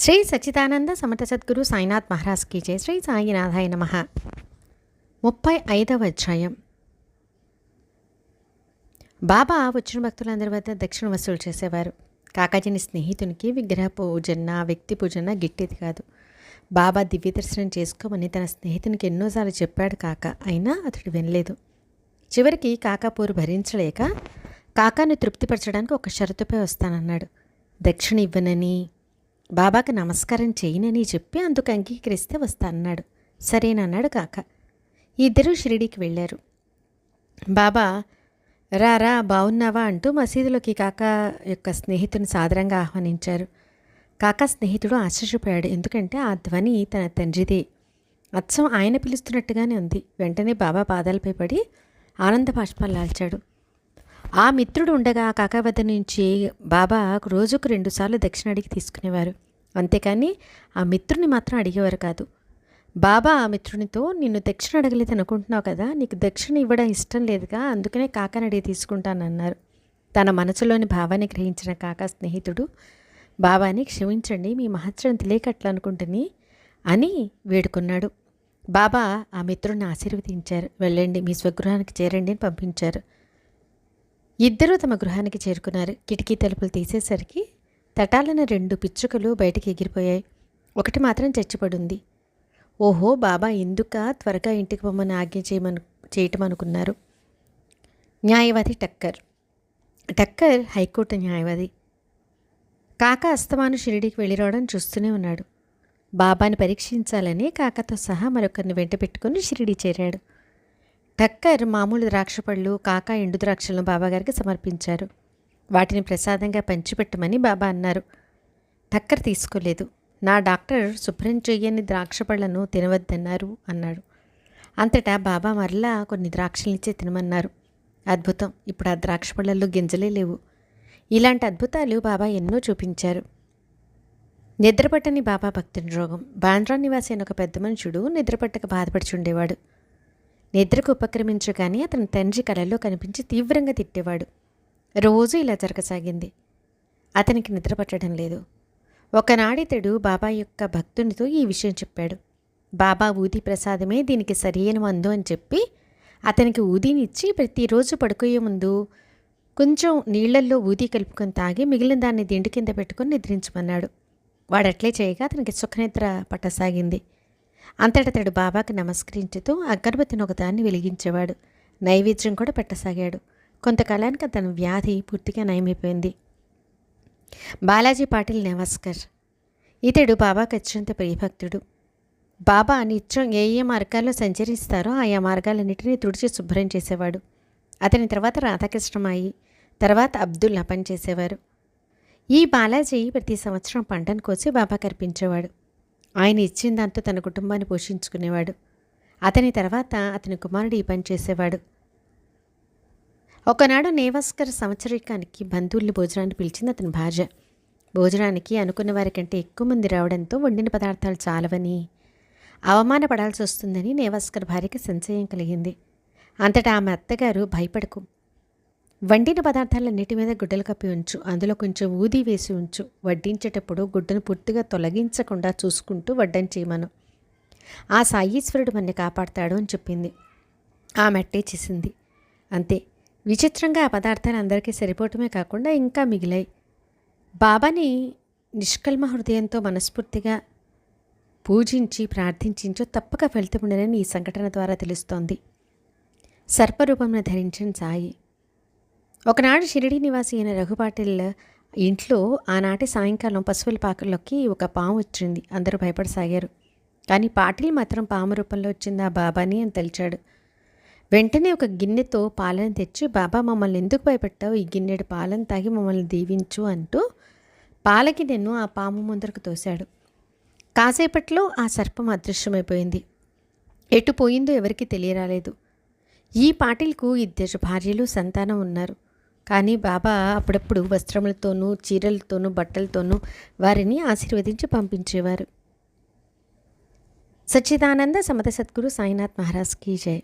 శ్రీ సచ్చిదానంద సమత సద్గురు సాయినాథ్ మహారాజ్ జయ శ్రీ సాయినాథాయ నమ. ముప్పై ఐదవ అధ్యాయం. బాబా వచ్చిన భక్తులందరి వద్ద దక్షిణ వసూలు చేసేవారు. కాకాజీని స్నేహితునికి విగ్రహ పూజన వ్యక్తి పూజన గిట్టేది కాదు. బాబా దివ్య దర్శనం చేసుకోమని తన స్నేహితునికి ఎన్నోసార్లు చెప్పాడు కాక అయినా అతడు వినలేదు. చివరికి కాకాపూరు భరించలేక కాకాను తృప్తిపరచడానికి ఒక షరతుపై వస్తానన్నాడు. దక్షిణ ఇవ్వనని బాబాకి నమస్కారం చేయనని చెప్పి అందుకు అంగీకరిస్తే వస్తానన్నాడు సరేనన్నాడు కాక. ఇద్దరూ షిరిడీకి వెళ్ళారు. బాబా రా రా బాగున్నావా అంటూ మసీదులోకి కాక యొక్క స్నేహితుని సాదరంగా ఆహ్వానించారు. కాకా స్నేహితుడు ఆశ్చర్యపోయాడు. ఎందుకంటే ఆ ధ్వని తన తండ్రిదే. అచ్చం ఆయన పిలుస్తున్నట్టుగానే ఉంది. వెంటనే బాబా పాదాలపై పడి ఆనంద బాష్పాలు లాల్చాడు. ఆ మిత్రుడు ఉండగా ఆ కాకా వద్ద నుంచి బాబా రోజుకు రెండుసార్లు దక్షిణ అడిగి తీసుకునేవారు. అంతేకాని ఆ మిత్రుని మాత్రం అడిగేవారు కాదు. బాబా ఆ మిత్రునితో నిన్ను దక్షిణ అడగలేదు అనుకుంటున్నావు కదా నీకు దక్షిణ ఇవ్వడం ఇష్టం లేదుగా అందుకనే కాకాని అడిగి తీసుకుంటానన్నారు. తన మనసులోని భావాన్ని గ్రహించిన కాకా స్నేహితుడు బాబాని క్షమించండి మీ మహత్యం తెలియకట్లు అనుకుంటుని అని వేడుకున్నాడు. బాబా ఆ మిత్రుడిని ఆశీర్వదించారు. వెళ్ళండి మీ స్వగృహానికి చేరండి అని పంపించారు. ఇద్దరూ తమ గృహానికి చేరుకున్నారు. కిటికీ తలుపులు తీసేసరికి తటాలన రెండు పిచ్చుకలు బయటికి ఎగిరిపోయాయి. ఒకటి మాత్రం చచ్చిపడుంది. ఓహో బాబా ఎందుక త్వరగా ఇంటికి పొమ్మని ఆజ్ఞ చేయమను చేయటం అనుకున్నారు న్యాయవాది టక్కర్. టక్కర్ హైకోర్టు న్యాయవాది. కాక అస్తమాను షిరిడికి వెళ్ళి రావడం చూస్తూనే ఉన్నాడు. బాబాని పరీక్షించాలని కాకతో సహా మరొకరిని వెంట పెట్టుకుని షిరిడి చేరాడు. టక్కర్ మామూలు ద్రాక్ష పళ్ళు కాక ఎండు ద్రాక్షలను బాబాగారికి సమర్పించారు. వాటిని ప్రసాదంగా పంచిపెట్టమని బాబా అన్నారు. టక్కర్ తీసుకోలేదు. నా డాక్టర్ శుభ్రం చెయ్యని ద్రాక్ష పళ్ళను తినవద్దన్నారు అన్నాడు. అంతటా బాబా మరలా కొన్ని ద్రాక్షలనిచ్చే తినమన్నారు. అద్భుతం. ఇప్పుడు ఆ ద్రాక్ష పళ్ళల్లో గింజలే లేవు. ఇలాంటి అద్భుతాలు బాబా ఎన్నో చూపించారు. నిద్రపట్టని బాబా భక్తుని రోగం. బాంద్రా నివాసి అని ఒక పెద్ద మనుషుడు నిద్రపట్టక బాధపడుచుండేవాడు. నిద్రకు ఉపక్రమించగానే అతని తండ్రి కలలో కనిపించి తీవ్రంగా తిట్టేవాడు. రోజు ఇలా జరగసాగింది. అతనికి నిద్ర పట్టడం లేదు. ఒకనాడితడు బాబా యొక్క భక్తునితో ఈ విషయం చెప్పాడు. బాబా ఊది ప్రసాదమే దీనికి సరియైన మందు అని చెప్పి అతనికి ఊదినిచ్చి ప్రతిరోజు పడుకోయే ముందు కొంచెం నీళ్ళల్లో ఊది కలుపుకొని తాగి మిగిలిన దాన్ని దిండు కింద పెట్టుకొని నిద్రించమన్నాడు. వాడట్లే చేయగా అతనికి సుఖనిద్ర పట్టసాగింది. అంతటతడు బాబాకి నమస్కరించుతూ అగరబత్తిని ఒకదాన్ని వెలిగించేవాడు. నైవేద్యం కూడా పెట్టసాగాడు. కొంతకాలానికి అతని వ్యాధి పూర్తిగా నయమైపోయింది. బాలాజీ పాటిల్ నమస్కర్. ఇతడు బాబాకి అత్యంత ప్రియభక్తుడు. బాబా నిత్యం ఏ ఏ మార్గాల్లో సంచరిస్తారో ఆయా మార్గాలన్నింటినీ తుడిచి శుభ్రం చేసేవాడు. అతని తర్వాత రాధాకృష్ణమాయి తర్వాత అబ్దుల్లా పనిచేసేవారు ఈ బాలాజీ ప్రతి సంవత్సరం పంటను కోసి బాబా కర్పించేవాడు ఆయన ఇచ్చిన దాంతో తన కుటుంబాన్ని పోషించుకునేవాడు. అతని తర్వాత అతని కుమారుడు ఈ పని చేసేవాడు. ఒకనాడు నేవాస్కర్ సంవత్సరికానికి బంధువుల్ని భోజనాన్ని పిలిచింది అతని భార్య. భోజనానికి అనుకున్న వారికంటే ఎక్కువ మంది రావడంతో వండిన పదార్థాలు చాలవని అవమానపడాల్సి వస్తుందని నేవాస్కర్ భార్యకి సంశయం కలిగింది. అంతటా ఆమె అత్తగారు భయపడకు వండిన పదార్థాలన్నిటి మీద గుడ్డలు కప్పి ఉంచు. అందులో కొంచెం ఊది వేసి ఉంచు. వడ్డించేటప్పుడు గుడ్డను పూర్తిగా తొలగించకుండా చూసుకుంటూ వడ్డం చేయమను. ఆ సాయీశ్వరుడు మన్ని కాపాడతాడు అని చెప్పింది. ఆ మట్టే చేసింది. అంతే. విచిత్రంగా ఆ పదార్థాలు అందరికీ సరిపోవటమే కాకుండా ఇంకా మిగిలాయి. బాబాని నిష్కల్మ హృదయంతో మనస్ఫూర్తిగా పూజించి ప్రార్థించించో తప్పక ఫలితముండనని ఈ సంఘటన ద్వారా తెలుస్తోంది. సర్పరూపంను ధరించిన సాయి. ఒకనాడు షిరిడి నివాసి అయిన రఘుపాటిల్ ఇంట్లో ఆనాటి సాయంకాలం పశువుల పాకల్లోకి ఒక పాము వచ్చింది. అందరూ భయపడసాగారు. కానీ పాటిల్ మాత్రం పాము రూపంలో వచ్చింది. ఆ బాబాని అని తెలిచాడు. వెంటనే ఒక గిన్నెతో పాలను తెచ్చి బాబా మమ్మల్ని ఎందుకు భయపెట్టావు? ఈ గిన్నెడు పాలను తాగి మమ్మల్ని దీవించు అంటూ పాలకి నేను ఆ పాము ముందరకు తోశాడు. కాసేపట్లో ఆ సర్పం అదృశ్యమైపోయింది. ఎటు పోయిందో ఎవరికీ తెలియరాలేదు. ఈ పాటిల్కు ఇద్దరు భార్యలు సంతానం ఉన్నారు. కానీ బాబా అప్పుడప్పుడు వస్త్రములతోనూ చీరలతోనూ బట్టలతోనూ వారిని ఆశీర్వదించి పంపించేవారు. సచ్చిదానంద సమత సద్గురు సాయినాథ్ మహారాజ్ కీ జై.